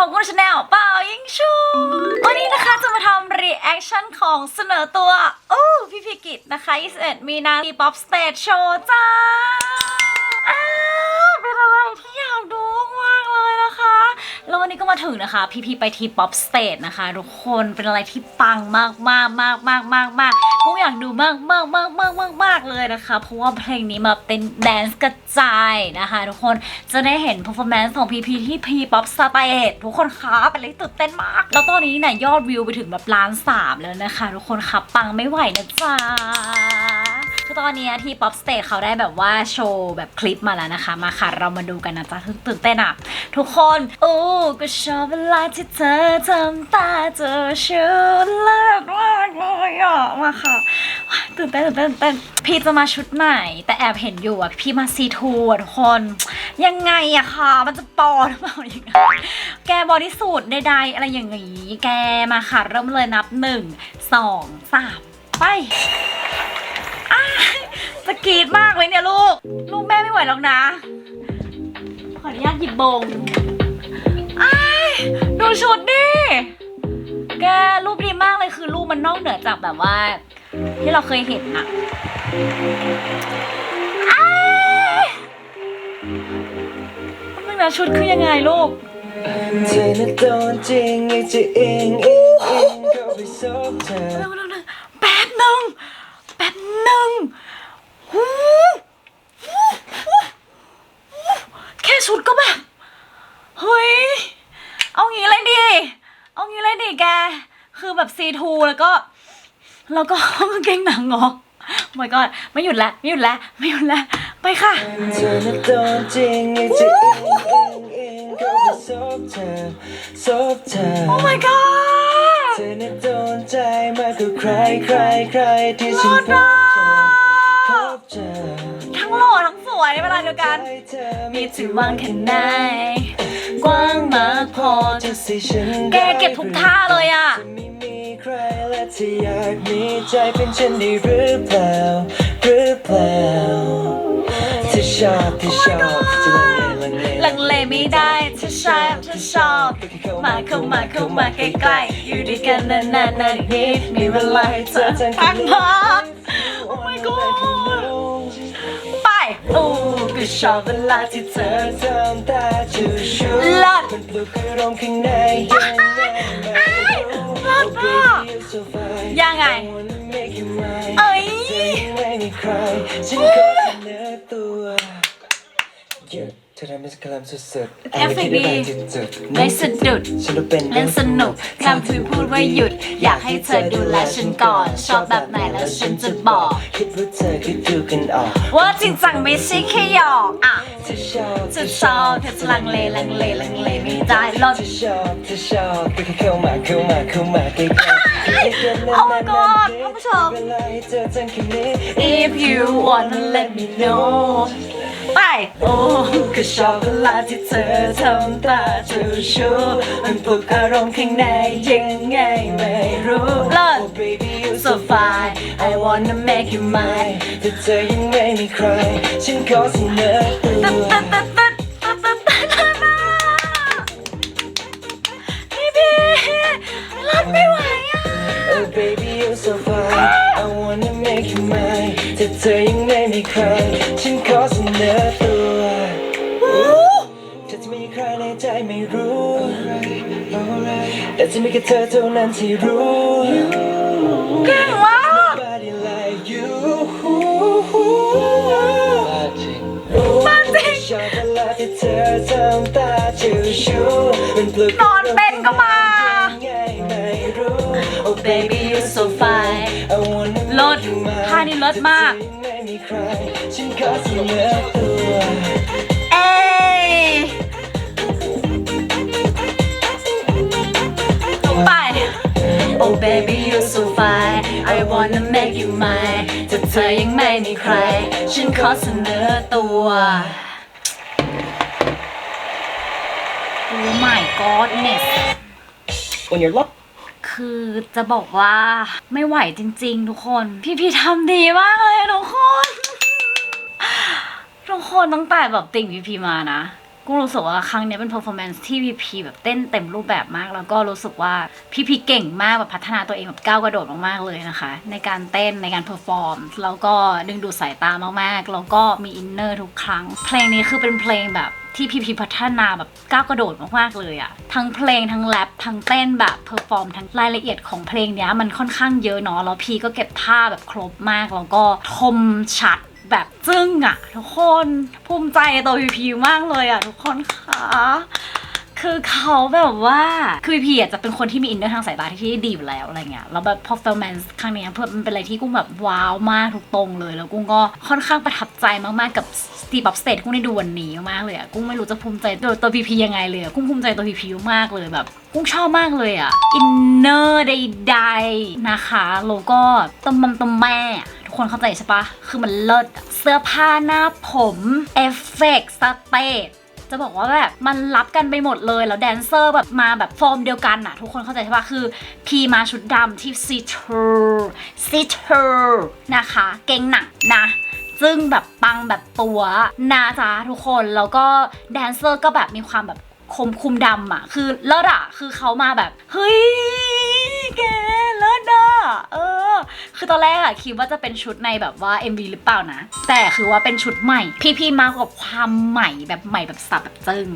ผมกุณชาแนลเป่ายิงชูวันนี้นะคะจะมาทำรีแอคชั่นของเสนอตัวอู้พี่พิกิตนะคะ21มีนาทีป๊อปสเตจโชว์จ้าอ้าวเป็นอะไรที่อยากดูมาก นะคะ แล้ววันนี้ก็มาถึงนะคะ พี่พีไปทีป๊อปสเตจนะคะทุกคนเป็นอะไรที่ปังมากมากมากมากมากมากกูอยากดูมากมากมากมากมากมากเลยนะคะ เพราะว่าเพลงนี้มาเป็นแดนซ์กระจายนะคะทุกคนจะได้เห็น performance ของพีพีที่พีป๊อปสเตจทุกคนคะเป็นอะไรตื่นเต้นมาก แล้วตอนนี้เนี่ยยอดวิวไปถึงแบบล้านสามแล้วนะคะ ทุกคนคะปังไม่ไหวนะจ๊ะ คือตอนนี้ที่ Pop Stage เขาได้แบบว่าโชว์แบบคลิปมาแล้วนะคะ มาค่ะเรามาดูกันนะจ๊ะตื่นเต้นอะ ทุกคนโอ้ก็ชอบเวลาที่เธอทำตาเจอชื่อเลิศมากเลยอะมาค่ะตื่นเต้นตื่นเต้นตื่นเต้นพี่จะมาชุดไหน แต่แอบเห็นอยู่อะพี่มาซีทูอะทุกคน ยังไงอะคะมันจะปอหรือเปล่าอย่างไงแกบอดี้สูทใดๆอะไรอย่างงี้ แกมาค่ะเริ่มเลยนับหนึ่งสองสามไป จะกรีดมากเลยเนี่ยลูก ลูกแม่ไม่ไหวหรอกนะ ขออนุญาตหยิบบงอ้ายดูชุดดิแกรูปดีมากเลยคือรูปมันนอกเหนือจากแบบว่า ที่เราเคยเห็นอะอ้ายมันนะชุดคือยังไงลูก เธอน่ะโดนจริงอยากจะเองเองเองเข้าไปซบเธอ เร็วเร็วเร็วแป๊บหนึ่งแป๊บหนึ่งหูหูหูหูแค่ชุดก็แบบ เฮ้ย เอางี้เลยดิ เอางี้เลยดิแกคือแบบซีทูแล้วก็ แล้วก็กางเกงหนังเหรอโ my god ไม่หยุดแล้วไม่หยุดแล้วไม่หยุดแล้วไปค่ะ เธอน่ะโดนจริงอยากจะเองเองเองเข้าไปซบเธอซบเธอโอ้ my god เธอน่ะโดนใจมากกว่าใครใครใครที่ฉันพรอดบเจออะพบเจอทั้งหล่อทั้งสวยในเวลาเดียวกัน ใจเธอมีถึงวางแค่ไหน กว้างมากพอจะสิฉันแกเก็บทุกท่าเลยอะจะไม่มีใครและเธออยากมีใจเป็นฉันได้หรือเปล่าหรือเปล่าเธอชอบเธอชอบจะลังเลลังเลลังเลไม่ได้ถ้าชอบถ้าชอบ มาเข้ามาเข้ามาใกล้ๆ อยู่ด้วยกันนานๆนานนิดมีเวลาให้เธอพักพัก Oh my god ไปโอ้ ก็ชอบเวลาที่เธอเธอทำตาจูชูเลิศมันปลุกอารมณ์ข้างในยังไงเลิศมาก Oh, baby, you're so fine. ยังไง เอ้ย ไม่มีใครฉันขอเสนอตัว Yeah เธอทำให้ฉันกำลังสุดๆเอฟเฟกต์ดีอะไรที่ได้จุดๆไม่สะดุดฉันรู้เป็นเล่นสนุกคำที่พูดว่าหยุด อยากให้เธอดูแลฉันก่อน ชอบแบบไหนแล้วฉันจะบอก คิดว่าเธอคือดูกันออก ว่าจริงจังไม่ใช่แค่หยอกอะเธอชอบจะชอบแค่จะลังเลลังเลลังเลไม่ได้หรอกเธอชอบเธอชอบก็แค่เข้ามาเข้ามาเข้ามาใกล้ๆ Oh my god ท่านผู้ชมเวลาให้เธอทั้งคืนนี้ If you wanna let me know ป โอ้ก็ชอบเวลาที่เธอทำตาเจ้าชู้มันปลุกอารมณ์ข้างในยังไงไม่รู้เลิศ Oh baby you so fine I wanna make you mine แต่เธอยังไม่มีใคร ฉันขอเสนอตัว พี่พี่รักไม่ไหวอะ Oh baby you so fine I wanna make you mine แต่เธอยังไม่มีใคร มีแค่เธอเท่านั้นที่รู้เก่งมาก Nobody like you บ้าจริงชอบเวลาที่เธอทำตาจูชูมันปลุกนอนเป็นก็มา ไงไม่รู้ Oh baby you so fine I wanna เลิศท่านี้เลิศมาก ไม่มีใครฉันขอเสนอตัว เอ้ย ไป Oh baby you so fine I wanna make you mine แต่เธอยังไม่มีใคร ฉันขอเสนอตัว Oh my godness When you're lost คือจะบอกว่าไม่ไหวจริง ๆ ทุกคน พี่พี่ทำดีมากเลยทุกคน ทุกคนตั้งแต่แบบติ่งพี่พีมานะ กุ้งรู้สึกว่าครั้งนี้เป็น performance ที่พีพีแบบเต้นเต็มรูปแบบมาก แล้วก็รู้สึกว่าพีพีเก่งมากแบบพัฒนาตัวเองแบบก้าวกระโดดมากๆเลยนะคะ ในการเต้นในการ perform แล้วก็ดึงดูดสายตามากๆ แล้วก็มีอินเนอร์ทุกครั้ง เพลงนี้คือเป็นเพลงแบบที่พีพีพัฒนาแบบก้าวกระโดดมากๆเลยอะทั้งเพลงทั้งแรปทั้งเต้นแบบเพอร์ฟอร์มทั้งรายละเอียดของเพลงเนี้ยมันค่อนข้างเยอะเนาะแล้วพีก็เก็บท่าแบบครบมากแล้วก็คมชัด แบบจึ้งอะทุกคนภูมิใจตัวพีพีมากเลยอะทุกคนค่ะคือเขาแบบว่าคือพีอะจะเป็นคนที่มีอินเนอร์ทางสายตาที่ดีอยู่แล้วอะไรเงี้ยแล้วแบบ performance ครั้งนี้เพื่อมันเป็นอะไรที่กุ้งแบบว้าวมากทุกตรงเลย แล้วกุ้งก็ค่อนข้างประทับใจมาก ๆ กับสตีบับสเตทกุ้งได้ดูวันนี้มากเลยอะกุ้งไม่รู้จะภูมิใจตัวตัวพีพียังไงเลยกุ้งภูมิใจตัวพีพีมากเลยแบบกุ้งชอบมากเลยอะอินเนอร์ใดๆนะคะแล้วก็ตมมัมตมแม่ คนเข้าใจใช่ปะคือมันเลิศเสื้อผ้าหน้าผมเอฟเฟกต์สเตจจะบอกว่าแบบมันรับกันไปหมดเลยแล้วแดนเซอร์แบบมาแบบฟอร์มเดียวกันอะทุกคนเข้าใจใช่ปะคือ พีมาชุดดำที่ซีทรูซีทรูนะคะ เก่งหนักนะซึ่งแบบปังแบบตัวนะจ๊ะทุกคนแล้วก็แดนเซอร์ก็แบบมีความแบบคมคุมดำอะคือเลิศอะคือเขามาแบบ เฮ้ย แกเลิศอะเออ คือตอนแรกอะคิดว่าจะเป็นชุดในแบบว่า MV หรือเปล่านะ แต่คือว่าเป็นชุดใหม่ พี่ๆมากับความใหม่แบบใหม่แบบสับแบบจึง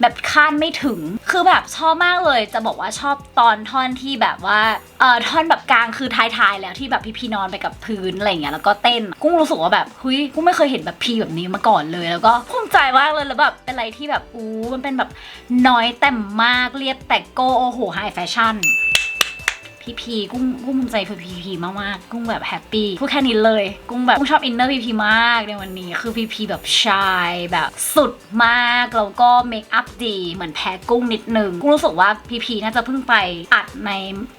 แบบคาดไม่ถึง คือแบบชอบมากเลย จะบอกว่าชอบตอนท่อนที่แบบว่า เอ่อท่อนแบบกลางคือท้ายๆแล้วที่แบบพี่พีนอนไปกับพื้นอะไรอย่างเงี้ยแล้วก็เต้น กุ้งรู้สึกว่าแบบเฮ้ยกุ้งไม่เคยเห็นแบบพีแบบนี้มาก่อนเลย แล้วก็ภูมิใจมากเลยแล้วแบบเป็นอะไรที่แบบอู้มันเป็นแบบน้อยแต่มากเรียบแต่โกโอ้โหไฮแฟชั่น พีพีกุ้งกุ้งภูมิใจพีพีพีมากๆกุ้งแบบแฮปปี้พูดแค่นี้เลย กุ้งแบบกุ้งชอบอินเนอร์พีพีมากในวันนี้คือพีพีแบบชายแบบสุดมากแล้วก็เมคอัพดีเหมือนแพ้กุ้งนิดนึงกุ้งรู้สึกว่าพีพีน่าจะเพิ่งไปอัดใน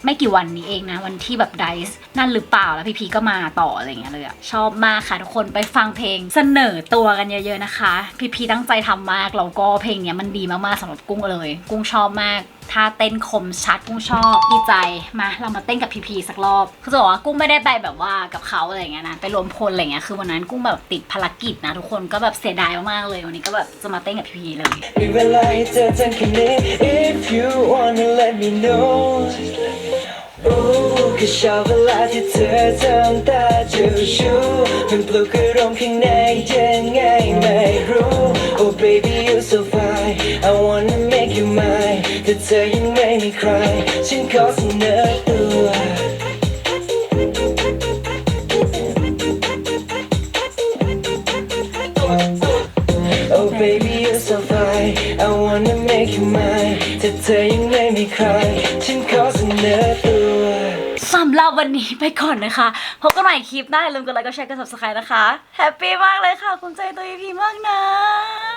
ไม่กี่วันนี้เองนะ วันที่แบบไดส์นั่นหรือเปล่าแล้วพีพีก็มาต่ออะไรเงี้ยเลยอะชอบมากค่ะทุกคนไปฟังเพลงเสนอตัวกันเยอะ ๆนะคะ พีพีตั้งใจทำมากแล้วก็เพลงเนี้ยมันดีมากๆสำหรับกุ้งเลย กุ้งชอบมาก ท่าเต้นคมชัดกุ้งชอบดีใจมาเรามาเต้นกับพีพีสักรอบคือจะบอกว่ากุ้งไม่ได้ไปแบบว่ากับเขาอะไรเงี้ยนะไปรวมพลอะไรเงี้ยคือวันนั้นกุ้งแบบติดภารกิจนะทุกคนก็แบบเสียดายมากๆเลยวันนี้ก็แบบจะมาเต้นกับพีพีเลย If you wanna let me know โอ้ก็ชอบเวลาที่เธอทำตาเจ้าชู้มันปลุกอารมณ์ข้างในยังไงไม่รู้ Oh baby you so fine ธอยังไม่มีใคร ฉันขอเสนอตัว Oh baby you're so fine I wanna make you mine แต่เธอยังไม่มีใคร ฉันขอเสนอตัวสำหรับวันนี้ไปก่อนนะคะ พบกันใหม่คลิปหน้าอย่าลืมกดไลค์กดแชร์กด subscribe นะคะ แฮปปี้มากเลยค่ะคุณใจตัวพีมากนะ